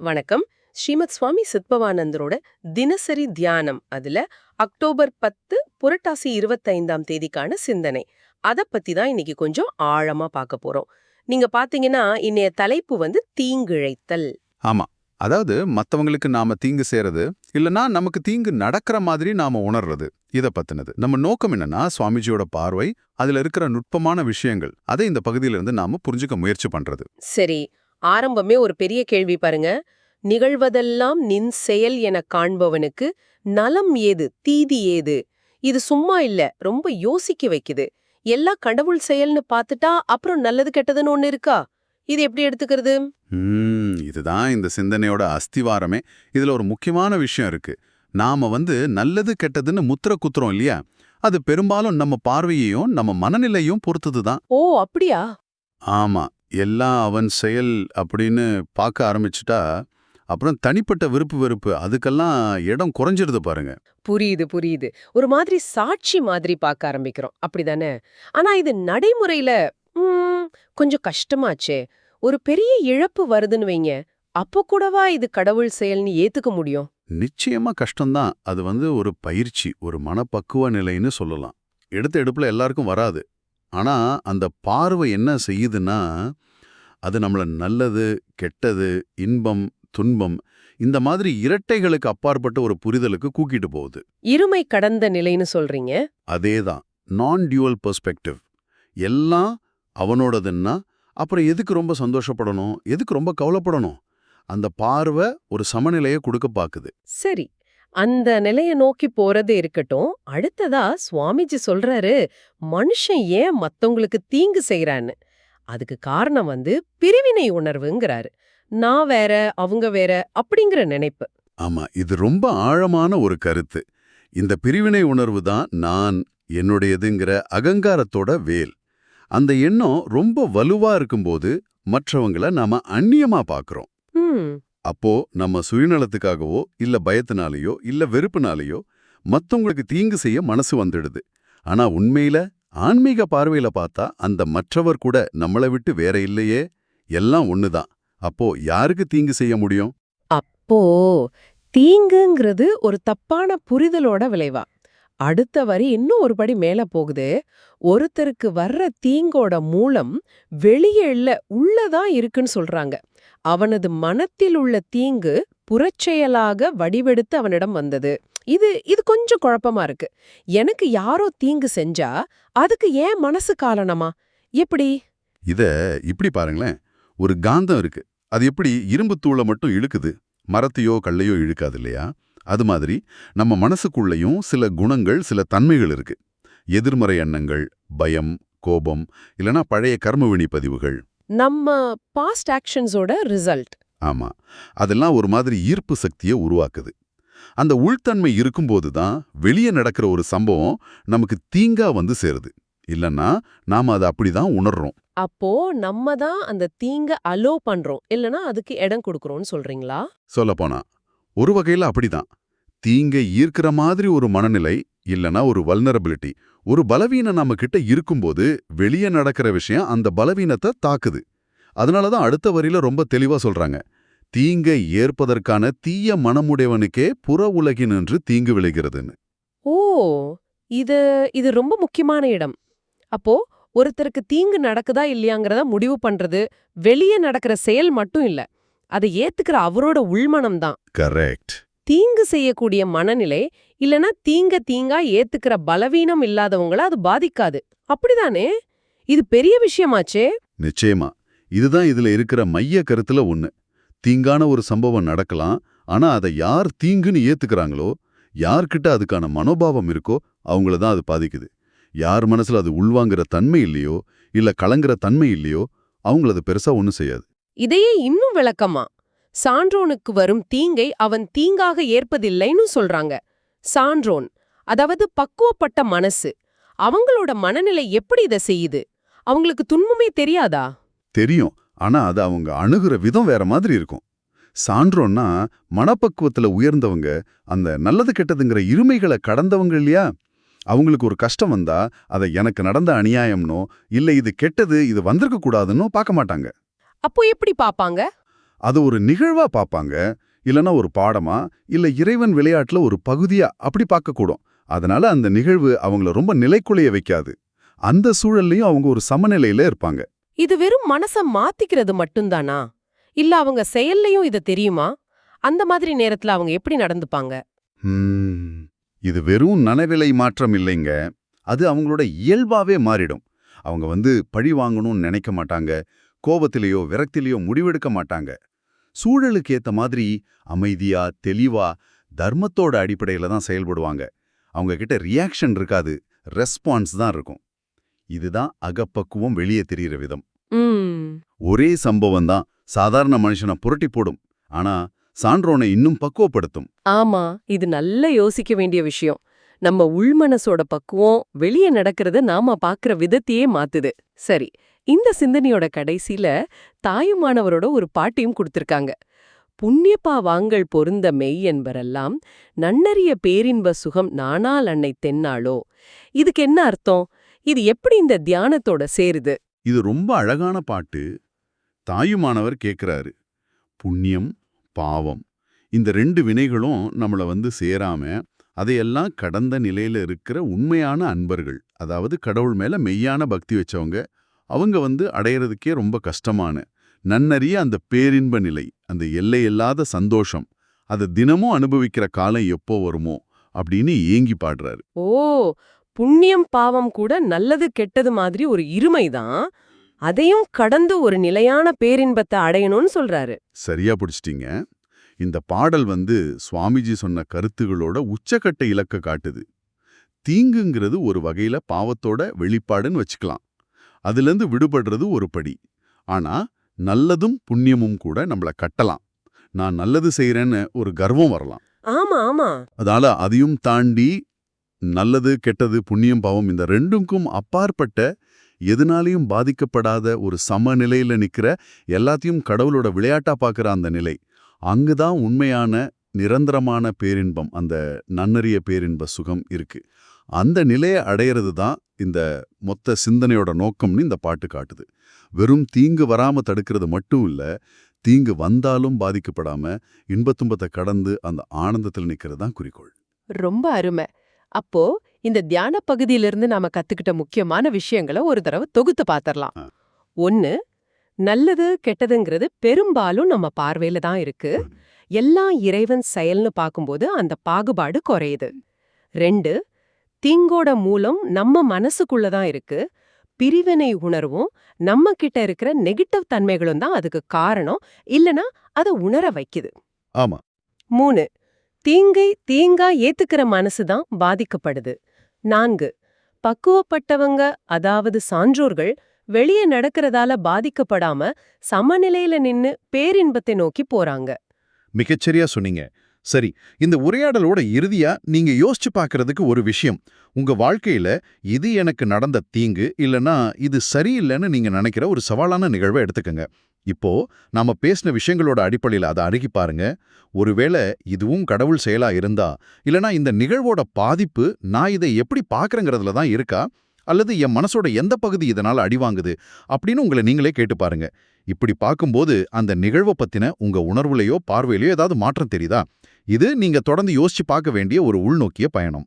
வணக்கம். ஸ்ரீமத் சுவாமி சித்பவானந்தரோட தினசரி தியானம் அதுல அக்டோபர் பத்து புரட்டாசி இருபத்தைந்தாம் தேதிக்கான சிந்தனை. அத பத்தி தான் இன்னைக்கு கொஞ்சம் ஆழமா பார்க்க போறோம். நீங்க பாத்தீங்கன்னா இன்னைய தலைப்பு வந்து தீங்கிழைத்தல். ஆமா. அதாவது மத்தவங்களுக்கு நாம தீங்கு செய்யறது இல்லனா நமக்கு தீங்கு நடக்கிற மாதிரி நாம உணர்றது இத பத்தினது. நம்ம நோக்கம் என்னன்னா சுவாமிஜியோட பார்வை அதுல இருக்கிற நுட்பமான விஷயங்கள் அதை இந்த பகுதியில இருந்து நாம புரிஞ்சுக்க முயற்சி பண்றது. சரி. ஆரம்பமே ஒரு பெரிய கேள்வி பாருங்க. நிகழ்வதெல்லாம் நின் செயல் என காண்பவனுக்கு நலம் ஏது தீதி ஏது? இது சும்மா இல்ல ரொம்ப யோசிக்க வைக்குது. எல்லாம் கடவுள் செயல்னு பார்த்துட்டா அப்புறம் நல்லது கெட்டதுன்னு ஒண்ணு இருக்கா? இது எப்படி எடுத்துக்கிறது? இதுதான் இந்த சிந்தனையோட அஸ்திவாரமே. இதுல ஒரு முக்கியமான விஷயம் இருக்கு. நாம வந்து நல்லது கெட்டதுன்னு முத்திர குத்துறோம் இல்லையா? அது பெரும்பாலும் நம்ம பார்வையையும் நம்ம மனநிலையும் பொறுத்தது தான் ஓ அப்படியா? ஆமா. எல்லாம் அவன் செயல் அப்படின்னு பார்க்க ஆரம்பிச்சுட்டா அப்புறம் தனிப்பட்ட விருப்பு வெறுப்பு அதுக்கெல்லாம் இடம் குறைஞ்சிருது பாருங்க. புரியுது புரியுது. ஒரு மாதிரி சாட்சி மாதிரி பார்க்க ஆரம்பிக்கிறோம். அப்படிதானே? ஆனா இது நடைமுறையில கொஞ்சம் கஷ்டமாச்சே. ஒரு பெரிய இழப்பு வருதுன்னு வைங்க. அப்போ கூடவா இது கடவுள் செயல்னு ஏத்துக்க முடியும்? நிச்சயமா கஷ்டம்தான். அது வந்து ஒரு பயிற்சி ஒரு மனப்பக்குவ நிலைன்னு சொல்லலாம். எடுத்த எடுப்புல எல்லாருக்கும் வராது. ஆனா அந்த பார்வை என்ன செய்யுதுன்னா அது நம்மள நல்லது கெட்டது இன்பம் துன்பம் இந்த மாதிரி இரட்டைகளுக்கு அப்பாற்பட்ட ஒரு புரிதலுக்கு கூக்கிட்டு போகுது. இருமை கடந்த நிலைன்னு சொல்றீங்க. அதேதான். நான் டியூவல் பெர்ஸ்பெக்டிவ் எல்லாம் அவனோடதுன்னா அப்புறம் எதுக்கு ரொம்ப சந்தோஷப்படணும்? எதுக்கு ரொம்ப கவலைப்படணும்? அந்த பார்வை ஒரு சமநிலையை கொடுக்க பாக்குது. சரி. அந்த நிலைய நோக்கி போறது இருக்கட்டும். அடுத்ததா சுவாமிஜி சொல்றாரு மனுஷன் ஏன் மத்தவங்களுக்கு தீங்கு செய்யறான்னு அதுக்கு காரணம் வந்து பிரிவினை உணர்வுங்கிறாரு. நான் வேற அவங்க வேற அப்படிங்கிற நினைப்பு. ஆமா இது ரொம்ப ஆழமான ஒரு கருத்து. இந்த பிரிவினை உணர்வு தான் நான் என்னுடையதுங்கிற அகங்காரத்தோட வேல். அந்த எண்ணம் ரொம்ப வலுவா இருக்கும்போது மற்றவங்கள நாம அந்நியமா பார்க்கறோம் ம். அப்போ நம்ம சுயநலத்துக்காகவோ இல்ல பயத்தினாலேயோ இல்ல வெறுப்புனாலேயோ மத்தவங்களுக்கு தீங்கு செய்ய மனசு வந்துடுது. ஆனா உண்மையில ஆன்மீக பார்வையில பார்த்தா அந்த மற்றவர் கூட நம்மளை விட்டு வேற இல்லையே. எல்லாம் ஒண்ணுதான். அப்போ யாருக்கு தீங்கு செய்ய முடியும்? அப்போ தீங்குங்கிறது ஒரு தப்பான புரிதலோட விளைவா. அடுத்த வரி இன்னும் ஒரு படி மேல போகுது. ஒருத்தருக்கு வர்ற தீங்கோட மூலம் வெளியே இல்ல உள்ளதான் இருக்குன்னு சொல்றாங்க. அவனது மனத்தில் உள்ள தீங்கு புறச்செயலாக வடிவெடுத்து அவனிடம் வந்தது. இது இது கொஞ்சம் குழப்பமா இருக்கு. எனக்கு யாரோ தீங்கு செஞ்சா அதுக்கு ஏன் மனசு காரணமா எப்படி? இத இப்படி பாருங்களேன். ஒரு காந்தம் இருக்கு. அது எப்படி இரும்பு தூளை மட்டும் இழுக்குது. மரத்தையோ கல்லையோ இழுக்காது இல்லையா? அது மாதிரி நம்ம மனசுக்குள்ளேயும் சில குணங்கள் சில தன்மைகள் இருக்கு. எதிர்மறை எண்ணங்கள் பயம் கோபம் இல்லனா பழைய கர்மவினி பதிவுகள். நம்ம பாஸ்ட் ஆக்ஷன்ஸோட ரிசல்ட் ஆமா. அதெல்லாம் ஒரு மாதிரி ஈர்ப்பு சக்தியை உருவாக்குது. அந்த உள்தன்மை இருக்கும்போது தான் வெளியே நடக்கிற ஒரு சம்பவம் நமக்கு தீங்கா வந்து சேருது. இல்லன்னா நாம அதை அப்படிதான் உணர்றோம். அப்போ நம்ம தான் அந்த தீங்க அலோ பண்றோம். இல்லனா அதுக்கு இடம் கொடுக்கறோம்னு சொல்றீங்களா? சொல்லப்போனா ஒரு வகையில அப்படிதான். தீங்கை ஈர்க்கிற மாதிரி ஒரு மனநிலை இல்லனா ஒரு வல்னரபிலிட்டி ஒரு பலவீனம் நம்ம கிட்ட இருக்கும்போது வெளியே நடக்கிற விஷயம் அந்த பலவீனத்தை தாக்குது. அதனால தான் அடுத்த வரியில ரொம்ப தெளிவா சொல்றாங்க. தீங்கை ஏற்பதற்கான தீய மனமுடையவனுக்கே புற உலகினின்று தீங்கு விளைகிறதுன்னு. ஓ! இது இது ரொம்ப முக்கியமான இடம். அப்போ ஒருத்தருக்கு தீங்கு நடக்குதா இல்லையாங்கிறத முடிவு பண்றது வெளியே நடக்கிற செயல் மட்டும் இல்ல. அதை ஏத்துக்கிற அவரோட உள்மனம் தான். கரெக்ட். தீங்கு செய்யக்கூடிய மனநிலை இல்லனா தீங்க தீங்கா ஏத்துக்கிற பலவீனம் இல்லாதவங்கள அது பாதிக்காது. அப்படிதானே? இது பெரிய விஷயமாச்சே. நிச்சயமா. இதுதான் இதுல இருக்கிற மைய கருத்துல ஒண்ணு. தீங்கான ஒரு சம்பவம் நடக்கலாம் ஆனா அதை யார் தீங்குன்னு ஏத்துக்கறாங்களோ யார்கிட்ட அதுக்கான மனோபாவம் இருக்கோ அவங்கள தான் அது பாதிக்குது. யார் மனசுல அது உள்வாங்குற தன்மை இல்லையோ இல்ல கலங்குற தன்மை இல்லையோ அவங்கள அது பெருசா ஒண்ணும் செய்யாது. இதையே இன்னும் விளக்கமா? சான்றோனுக்கு வரும் தீங்கை அவன் தீங்காக ஏற்பதில்லைன்னு சொல்றாங்க. சான்றோன் அதாவது பக்குவப்பட்ட மனசு அவங்களோட மனநிலை எப்படி இதை செய்யுது? அவங்களுக்கு துன்பமே தெரியாதா? தெரியும் ஆனா அது அவங்க அணுகுற விதம் வேற மாதிரி இருக்கும். சான்றோன்னா மனப்பக்குவத்துல உயர்ந்தவங்க அந்த நல்லது கெட்டதுங்கிற இருமைகளை கடந்தவங்க இல்லையா? அவங்களுக்கு ஒரு கஷ்டம் வந்தா அதை எனக்கு நடந்த அநியாயம்னோ இல்ல இது கெட்டது இது வந்திருக்க கூடாதுன்னோ பார்க்க மாட்டாங்க. அப்போ எப்படி பாப்பாங்க அது ஒரு நிகழ்வா பார்ப்பாங்க இல்லனா ஒரு பாடமா இல்ல இறைவன் விளையாட்டுல ஒரு பகுதியா அப்படி பார்க்கக்கூடும் அதனால அந்த நிகழ்வு அவங்கள ரொம்ப நிலைக்குலைய வைக்காது. அந்த சூழல்லையும் அவங்க ஒரு சமநிலையில இருப்பாங்க. இது வெறும் மனச மாத்திக்கிறது மட்டும்தானா? இல்ல அவங்க செயல்லையும் இது தெரியுமா? அந்த மாதிரி நேரத்துல அவங்க எப்படி நடந்துப்பாங்க? இது வெறும் நனவிலை மாற்றம் இல்லைங்க. அது அவங்களோட இயல்பாவே மாறிடும். அவங்க வந்து பழி வாங்கணும்னு நினைக்க மாட்டாங்க. கோபத்திலேயோ விரக்திலேயோ முடிவெடுக்க மாட்டாங்க. சூழலுக்கு ஏத்த மாதிரி அமைதியா தெளிவா தர்மத்தோட அடிப்படையில தான் செயல்படுவாங்க. அவங்க கிட்ட ரியாக்ஷன் இருக்காது ரெஸ்பான்ஸ் தான் இருக்கும். இதுதான் அகப்பக்குவம் வெளியே தெரியிற விதம். ஒரே சம்பவம் தான் சாதாரண மனுஷனை புரட்டி போடும். ஆனா சான்றோனை இன்னும் பக்குவப்படுத்தும். ஆமா இது நல்ல யோசிக்க வேண்டிய விஷயம். நம்ம உள்மனசோட பக்குவம் வெளியே நடக்கிறத நாம பாக்குற விதத்தையே மாத்துது. சரி இந்த சிந்தனையோட கடைசியில தாயுமானவரோட ஒரு பாட்டியும் கொடுத்திருக்காங்க. புண்ணியப்பா வாங்கள் பொருந்த மெய் என்பரெல்லாம் நன்னறிய பேரின்ப சுகம் நானால் அன்னை தென்னாளோ? இதுக்கு என்ன அர்த்தம்? இது எப்படி இந்த தியானத்தோட சேருது? இது ரொம்ப அழகான பாட்டு. தாயுமானவர் கேக்குறாரு. புண்ணியம் பாவம் இந்த ரெண்டு வினைகளும் நம்மள வந்து சேராம அதையெல்லாம் கடந்த நிலையில இருக்கிற உண்மையான அன்பர்கள் அதாவது கடவுள் மேல மெய்யான பக்தி வச்சவங்க அவங்க வந்து அடையறதுக்கே ரொம்ப கஷ்டமான நன்னறிய அந்த பேரின்ப நிலை அந்த எல்லையில்லாத சந்தோஷம் அதை தினமும் அனுபவிக்கிற காலம் எப்போ வருமோ அப்படின்னு ஏங்கி பாடுறாரு. ஓ! புண்ணியம் பாவம் கூட நல்லது கெட்டது மாதிரி ஒரு இருமைதான் அதையும் கடந்து ஒரு நிலையான பேரின்பத்தை அடையணும்னு சொல்றாரு. சரியா பிடிச்சிட்டீங்க. இந்த பாடல் வந்து சுவாமிஜி சொன்ன கருத்துகளோட உச்சக்கட்ட இலக்க காட்டுது. தீங்குங்கிறது ஒரு வகையில பாவத்தோட வெளிப்பாடுன்னு வச்சுக்கலாம். அதிலிருந்து விடுபடுறது ஒரு படி. ஆனா நல்லதும் புண்ணியமும் கூட நம்மள கட்டலாம். நான் நல்லது செய்யறேன்னு ஒரு கர்வம் வரலாம். ஆமா ஆமா. அதனால அதையும் தாண்டி நல்லது கெட்டது புண்ணியம் பாவம் இந்த ரெண்டுக்கும் அப்பாற்பட்ட எதனாலையும் பாதிக்கப்படாத ஒரு சமநிலையில நிக்கிற எல்லாத்தையும் கடவுளோட விளையாட்டா பார்க்குற அந்த நிலை. அங்குதான் உண்மையான நிரந்தரமான பேரின்பம் அந்த நன்னறிய பேரின்ப சுகம் இருக்கு. அந்த நிலையை அடையிறது தான் இந்த மொத்த சிந்தனையோட நோக்கம்னு இந்த பாட்டு காட்டுது. வெறும் தீங்கு வராம தடுக்கிறது மட்டும் இல்ல தீங்கு வந்தாலும் பாதிக்கப்படாம இன்பத்துன்பத்தை கடந்து அந்த ஆனந்தத்தில் நிக்கிறது தான் குறிக்கோள். ரொம்ப அருமை. அப்போ இந்த தியான பகுதியிலிருந்து நாம கத்துக்கிட்ட முக்கியமான விஷயங்களை ஒரு தடவை தொகுத்து பாத்திரலாம். ஆ. ஒன்னு நல்லது கெட்டதுங்கிறது பெரும்பாலும் நம்ம பார்வையில தான் இருக்கு. எல்லாம் இறைவன் செயல்னு பார்க்கும்போது அந்த பாகுபாடு குறையுது. ரெண்டு தீங்கோட மூலம் நம்ம மனசுக்குள்ள தான் இருக்கு. பிரிவினை உணர்வும் நம்ம கிட்ட இருக்கிற நெகட்டிவ் தன்மைகளும் தான் அதுக்கு காரணம். இல்லனா அதை உணர வைக்குது. ஆமா. மூணு தீங்கை தீங்கா ஏத்துக்கிற மனசுதான் பாதிக்கப்படுது. நான்கு பக்குவப்பட்டவங்க அதாவது சான்றோர்கள் வெளியே நடக்கிறதால பாதிக்கப்படாம சமநிலையில நின்னு பேரின்பத்தை நோக்கி போறாங்க. மிகச்சரியா சொன்னீங்க. சரி இந்த உரையாடலோட இறுதியா நீங்க யோசிச்சு பார்க்கறதுக்கு ஒரு விஷயம். உங்க வாழ்க்கையில இது எனக்கு நடந்த தீங்கு இல்லனா இது சரியில்லைன்னு நீங்க நினைக்கிற ஒரு சவாலான நிகழ்வை எடுத்துக்கங்க. இப்போ நாம பேசின விஷயங்களோட அடிப்படையில் அதை அணுகி பாருங்க. ஒருவேளை இதுவும் கடவுள் செயலா இருந்தா இல்லனா இந்த நிகழ்வோட பாதிப்பு நான் இதை எப்படி பார்க்கறேங்கிறதுல தான் இருக்கா? அல்லது என் மனசோட எந்த பகுதி இதனால அடிவாங்குது அப்படின்னு உங்களை நீங்களே கேட்டு பாருங்க. இப்படி பார்க்கும்போது அந்த நிகழ்வை பத்தின உங்க உணர்வுலையோ பார்வையிலையோ ஏதாவது மாற்றம் தெரியுதா? இது நீங்க தொடர்ந்து யோசிச்சு பார்க்க வேண்டிய ஒரு உள்நோக்கிய பயணம்.